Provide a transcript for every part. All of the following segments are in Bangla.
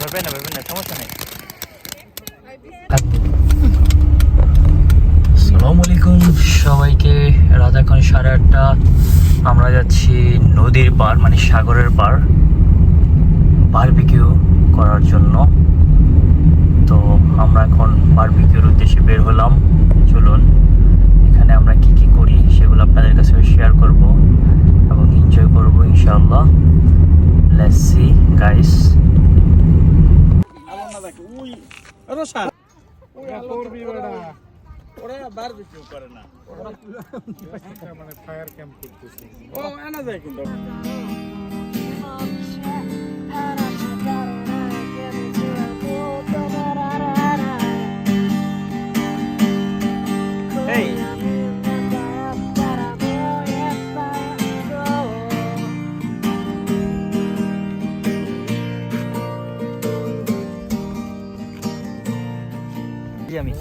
ভয় না সমস্যা নেই। আলাইকুম সবাইকে রাত এখন সাড়ে আটটা। আমরা যাচ্ছি নদীর পার মানে সাগরের পার বারবিকিউ করার জন্য। তো আমরা এখন বারবিকিউর উদ্দেশ্যে বের হলাম। চলুন, এখানে আমরা কি কি করি সেগুলো আপনাদের কাছে শেয়ার করব এবং এনজয় করব ইনশাআল্লাহ। লেটস সি গাইস ওরা বারবিকিউ করে না। মানে ফায়ার ক্যাম্প করতেছি। ও আনা যায় কিন্তু। Hey. আমি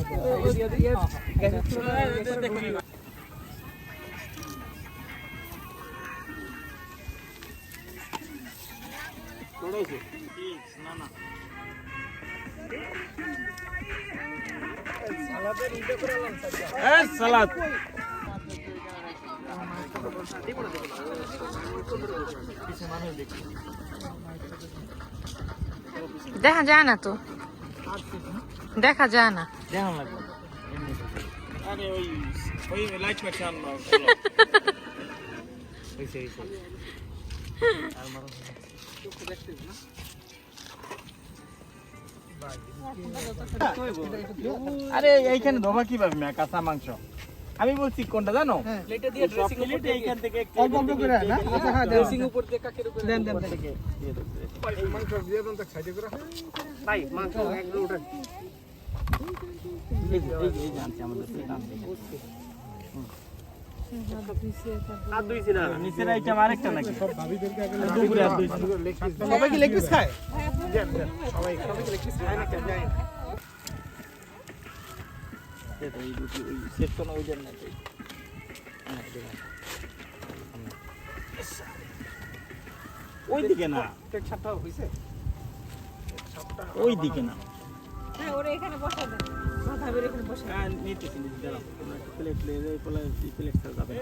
এই সালাদ দেখা যায় না তো। দেখা যায় না। লাগবে আরে ওই ওই লাইট আনবা হইছে হইছে আর মারো আরে এইখানে ধোবা কীভাবে? মেয়ে কাঁচা মাংস। আমি বলছি কোনটা জানো? প্লেটে দিয়ে ড্রেসিং প্লেটে এইখান থেকে একটু অল্প অল্প করে না? আচ্ছা হ্যাঁ ড্রেসিং উপর দিয়ে কাকের উপরে দেন দেন দেন। মাংস দিয়ে দেন তো সাইডে করে। ভাই মাংস একদম উঠে এই যে এই যে এই আমাদের প্লেট আনছি। আর দুইছি না নিচের আইটেম আরেকটা নাকি? সব ভাবিদেরকে আগে দুপুরে আর দুইছি সবাই কি লেগ পিস খায়? সবাই সবাই কি লেগ পিস খায় না কেন যায় না এই দুটি ওই সেট কোনো ওই জন্য ওই দিকে না। সাতটা হইছে ওই দিকে না। হ্যাঁ ওরা এখানে বসা দেন ভাবির এখানে বসা হ্যাঁ নিতেছি নিতেছি দাঁড়াও। প্লেট প্লেট এই প্লেট যাবে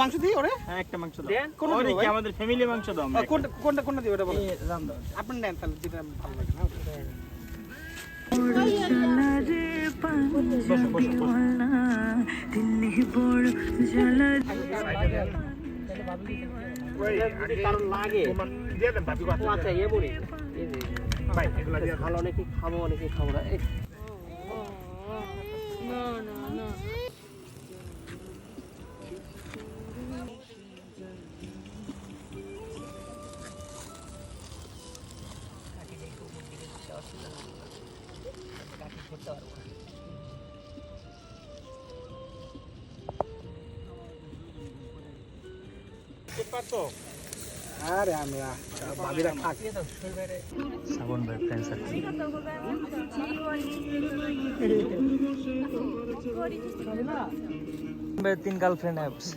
মাংস দিই ওরে? হ্যাঁ একটা মাংস দাও। দেন, কোনটা ওরে দিবো কি ভাই? আমাদের ফ্যামিলি মাংস দাও কোনটা কোনটা কোনটা দিই ওটা বলো। এই রাম আপনি নেন তাহলে যেটা ভালো লাগে না। ভালো অনেকে খাব অনেকে খাব না। আরে আমরা ভাবিরা খাক শ্রাবণ ভাই ফ্রেন্ড সার্কেল ভাই তিন গার্লফ্রেন্ড অ্যাপস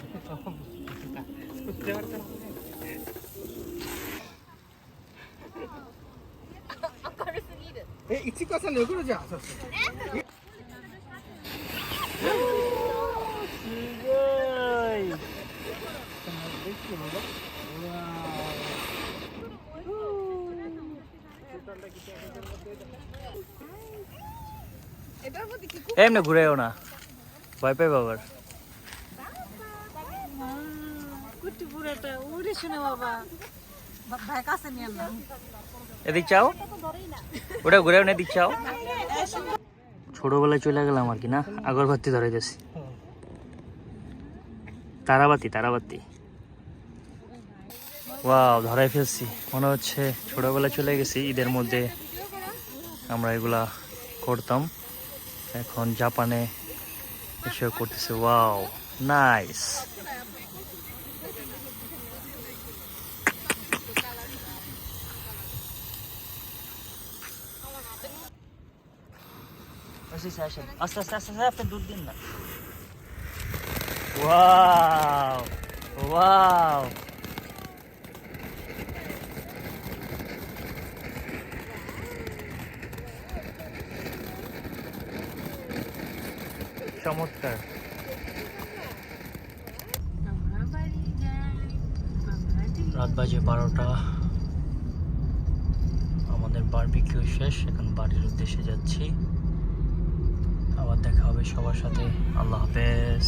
এই ইচ্ছি কথা নেই করে যা এমনি ঘুরেও না। ভয় পাই বাবার। না এদিক চাও? ওটা ঘুরেও না এদিক চাও? ছোটবেলায় চলে গেলাম আর কি না? আগরবাতি ধরে গেছি। তারাবাতি তারাবাতি। ওয়াও ধরাই ফেলছি। মনে হচ্ছে ছোটবেলায় চলে গেছি ঈদের মধ্যে আমরা এগুলা করতাম। এখন জাপানে এসে করতেছে, ওয়াও, নাইস। আস্তে আস্তে আস্তে আস্তে আপনি দূর দিন না। Wow wow. চমৎকার। রাত বাজে বারোটা। আমাদের বারবিকিউ শেষ, এখন বাড়ির উদ্দেশ্যে যাচ্ছি। আবার দেখা হবে সবার সাথে। আল্লাহ হাফেজ।